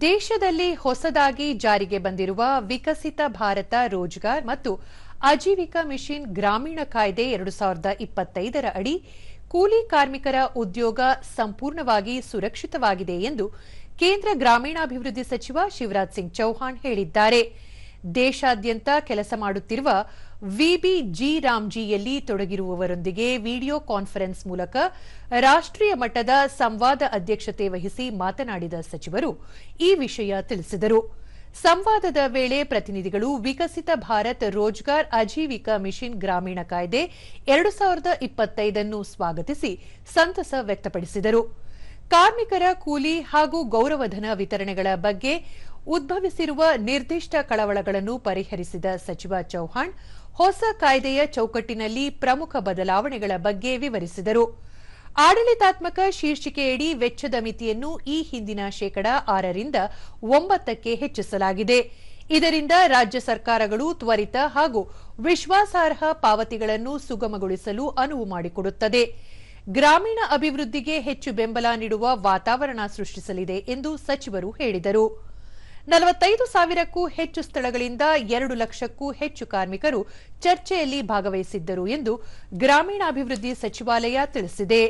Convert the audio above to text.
ದೇಶದಲ್ಲಿ ಹೊಸದಾಗಿ ಜಾರಿಗೆ ಬಂದಿರುವ ವಿಕಸಿತ ಭಾರತ ರೋಜ್ಗಾರ್ ಮತ್ತು ಆಜೀವಿಕಾ ಮಿಷನ್ ಗ್ರಾಮೀಣ ಕಾಯ್ದೆ ಎರಡು ಸಾವಿರದ ಇಪ್ಪತ್ತೈದರ ಅಡಿ ಕೂಲಿ ಕಾರ್ಮಿಕರ ಉದ್ಯೋಗ ಸಂಪೂರ್ಣವಾಗಿ ಸುರಕ್ಷಿತವಾಗಿದೆ ಎಂದು ಕೇಂದ್ರ ಗ್ರಾಮೀಣಾಭಿವೃದ್ಧಿ ಸಚಿವ ಶಿವರಾಜ್ ಸಿಂಗ್ ಚೌಹಾಣ್ ಹೇಳಿದ್ದಾರೆ. ದೇಶಾದ್ಯಂತ ಕೆಲಸ ಮಾಡುತ್ತಿರುವ ವಿಬಿ ಜಿ ರಾಮ್ಜಿಯಲ್ಲಿ ತೊಡಗಿರುವವರೊಂದಿಗೆ ವಿಡಿಯೋ ಕಾನ್ಫರೆನ್ಸ್ ಮೂಲಕ ರಾಷ್ಟ್ರೀಯ ಮಟ್ಟದ ಸಂವಾದ ಅಧ್ಯಕ್ಷತೆ ವಹಿಸಿ ಮಾತನಾಡಿದ ಸಚಿವರು ಈ ವಿಷಯ ತಿಳಿಸಿದರು. ಸಂವಾದದ ವೇಳೆ ಪ್ರತಿನಿಧಿಗಳು ವಿಕಸಿತ ಭಾರತ್ ರೋಜ್ಗಾರ್ ಆಜೀವಿಕಾ ಮಿಷನ್ ಗ್ರಾಮೀಣ ಕಾಯ್ದೆ ಎರಡು ಸಾವಿರದ ಇಪ್ಪತ್ತೈದನ್ನು ಸ್ವಾಗತಿಸಿ ಸಂತಸ ವ್ಯಕ್ತಪಡಿಸಿದರು. ಕಾರ್ಮಿಕರ ಕೂಲಿ ಹಾಗೂ ಗೌರವಧನ ವಿತರಣೆಗಳ ಬಗ್ಗೆ ಉದ್ಭವಿಸಿರುವ ನಿರ್ದಿಷ್ಟ ಕಳವಳಗಳನ್ನು ಪರಿಹರಿಸಿದ ಸಚಿವ ಚೌಹಾಣ್, ಹೊಸ ಕಾಯ್ದೆಯ ಚೌಕಟ್ಟಿನಲ್ಲಿ ಪ್ರಮುಖ ಬದಲಾವಣೆಗಳ ಬಗ್ಗೆ ವಿವರಿಸಿದರು. ಆಡಳಿತಾತ್ಮಕ ಶೀರ್ಷಿಕೆಯಡಿ ವೆಚ್ಚದ ಮಿತಿಯನ್ನು ಈ ಹಿಂದಿನ ಶೇಕಡ ಆರರಿಂದ ಒಂಬತ್ತಕ್ಕೆ ಹೆಚ್ಚಿಸಲಾಗಿದೆ. ಇದರಿಂದ ರಾಜ್ಯ ಸರ್ಕಾರಗಳು ತ್ವರಿತ ಹಾಗೂ ವಿಶ್ವಾಸಾರ್ಹ ಪಾವತಿಗಳನ್ನು ಸುಗಮಗೊಳಿಸಲು ಅನುವು ಮಾಡಿಕೊಡುತ್ತದೆ. ಗ್ರಾಮೀಣ ಅಭಿವೃದ್ಧಿಗೆ ಹೆಚ್ಚು ಬೆಂಬಲ ನೀಡುವ ವಾತಾವರಣ ಸೃಷ್ಟಿಸಲಿದೆ ಎಂದು ಸಚಿವರು ಹೇಳಿದರು. ನಲವತ್ತೈದು ಸಾವಿರಕ್ಕೂ ಹೆಚ್ಚು ಸ್ಥಳಗಳಿಂದ ಎರಡು ಲಕ್ಷಕ್ಕೂ ಹೆಚ್ಚು ಕಾರ್ಮಿಕರು ಚರ್ಚೆಯಲ್ಲಿ ಭಾಗವಹಿಸಿದ್ದರು ಎಂದು ಗ್ರಾಮೀಣಾಭಿವೃದ್ಧಿ ಸಚಿವಾಲಯ ತಿಳಿಸಿದೆ.